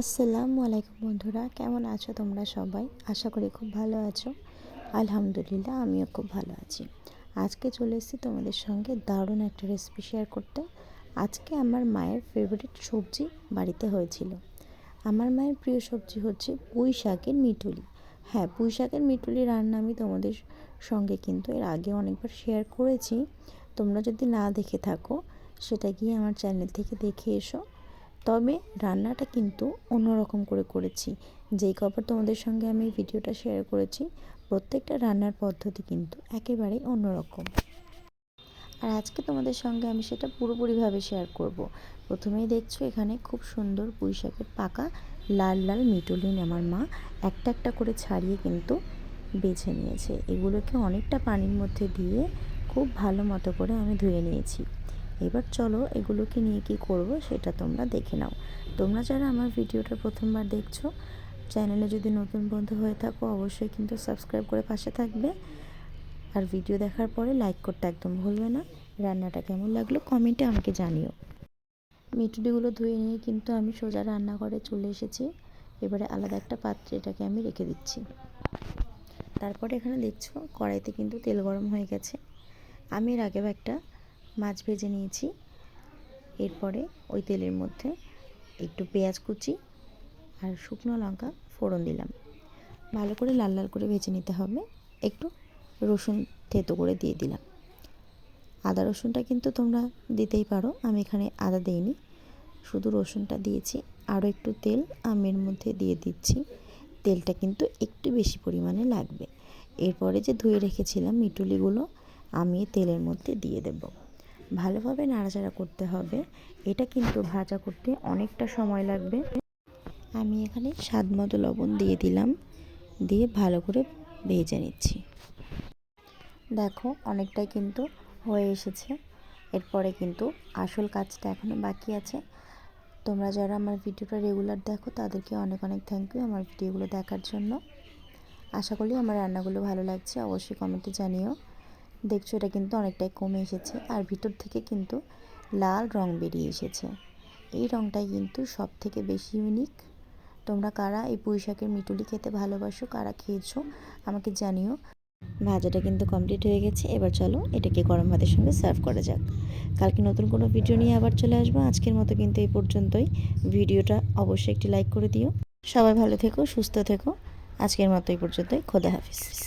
আসসালামু আলাইকুম বন্ধুরা, কেমন আছো তোমরা সবাই? আশা করি খুব ভালো আছো। আলহামদুলিল্লাহ, আমিও খুব ভালো আছি। আজকে চলে এসেছি তোমাদের সঙ্গে দারুণ একটা রেসিপি শেয়ার করতে। আজকে আমার মায়ের ফেভারিট সবজি বাড়িতে হয়েছিল। আমার মায়ের প্রিয় সবজি হচ্ছে পুঁই শাকের মিটুলি হ্যাঁ পুঁই শাকের মিটুলি রান্না আমি তোমাদের সঙ্গে কিন্তু এর আগে অনেকবার শেয়ার করেছি। তোমরা যদি না দেখে থাকো, সেটা গিয়ে আমার চ্যানেল থেকে দেখে এসো। তবে রান্নাটা কিন্তু অন্যরকম করে করেছি। যেই কবার তোমাদের সঙ্গে আমি ভিডিওটা শেয়ার করেছি, প্রত্যেকটা রান্নার পদ্ধতি কিন্তু একেবারেই অন্যরকম। আর আজকে তোমাদের সঙ্গে আমি সেটা পুরোপুরিভাবে শেয়ার করব। প্রথমেই দেখছ এখানে খুব সুন্দর পুঁই শাকের পাকা লাল লাল মিটুলিন আমার মা একটা একটা করে ছাড়িয়ে কিন্তু বেছে নিয়েছে। এগুলোকে অনেকটা পানির মধ্যে দিয়ে খুব ভালো মতো করে আমি ধুয়ে নিয়েছি। এবার চলো এগুলোকে নিয়ে কি করব সেটা তোমরা দেখে নাও। তোমরা যারা আমার ভিডিওটা প্রথমবার দেখছ, চ্যানেলে যদি নতুন বন্ধু হয়ে থাকো, অবশ্যই কিন্তু সাবস্ক্রাইব করে পাশে থাকবে। আর ভিডিও দেখার পরে লাইক করতে একদম ভুলবে না। রান্নাটা কেমন লাগল কমেন্টে আমাকে জানিও। মিটুডিগুলো ধুয়ে নিয়ে কিন্তু আমি সোজা রান্নাঘরে চলে এসেছি। এবারে আলাদা একটা পাত্রে এটাকে আমি রেখে দিচ্ছি। তারপরে এখানে দেখছ কড়াইতে কিন্তু তেল গরম হয়ে গেছে। আমি এর আগেও একটা মাছ ভেজে নিয়েছি। এরপরে ওই তেলের মধ্যে একটু পেঁয়াজ কুচি আর শুকনো লঙ্কা ফোড়ন দিলাম। ভালো করে লাল লাল করে ভেজে নিতে হবে। একটু রসুন থেতো করে দিয়ে দিলাম। আদা রসুনটা কিন্তু তোমরা দিতেই পারো, আমি এখানে আদা দিইনি। শুধু রসুনটা দিয়েছি। আরও একটু তেল আমের মধ্যে দিয়ে দিচ্ছি। তেলটা কিন্তু একটু বেশি পরিমাণে লাগবে। এরপরে যে ধুয়ে রেখেছিলাম মিটুলিগুলো আমি তেলের মধ্যে দিয়ে দেবো। ভালোভাবে নাড়াচাড়া করতে হবে। এটা কিন্তু ভাজা করতে অনেকটা সময় লাগবে। আমি এখানে স্বাদ মতো লবণ দিয়ে দিলাম। দিয়ে ভালো করে ভেজে নিচ্ছি। দেখো, অনেকটাই কিন্তু হয়ে এসেছে। এরপরে কিন্তু আসল কাজটা এখনও বাকি আছে। তোমরা যারা আমার ভিডিওটা রেগুলার দেখো, তাদেরকে অনেক অনেক থ্যাংক ইউ আমার ভিডিওগুলো দেখার জন্য। আশা করি আমার রান্নাগুলো ভালো লাগছে। অবশ্যই কমেন্টে জানিও। দেখছ এটা কিন্তু অনেকটাই কমে এসেছে আর ভিতর থেকে কিন্তু লাল রং বেরিয়ে এসেছে। এই রংটাই কিন্তু সব থেকে বেশি ইউনিক তোমরা কারা এই পুঁই শাকের মিটুলি খেতে ভালোবাসো, কারা খেয়েছো আমাকে জানিও। ভাজাটা কিন্তু কমপ্লিট হয়ে গেছে, এবার চলো এটাকে গরম ভাতের সঙ্গে সার্ভ করা যাক। কালকে নতুন কোনো ভিডিও নিয়ে আবার চলে আসব। আজকের মতো কিন্তু এই পর্যন্তই। ভিডিওটা অবশ্যই একটি লাইক করে দিও। সবাই ভালো থেকো, সুস্থ থেকো। আজকের মতো এই পর্যন্তই। খোদা হাফিজ।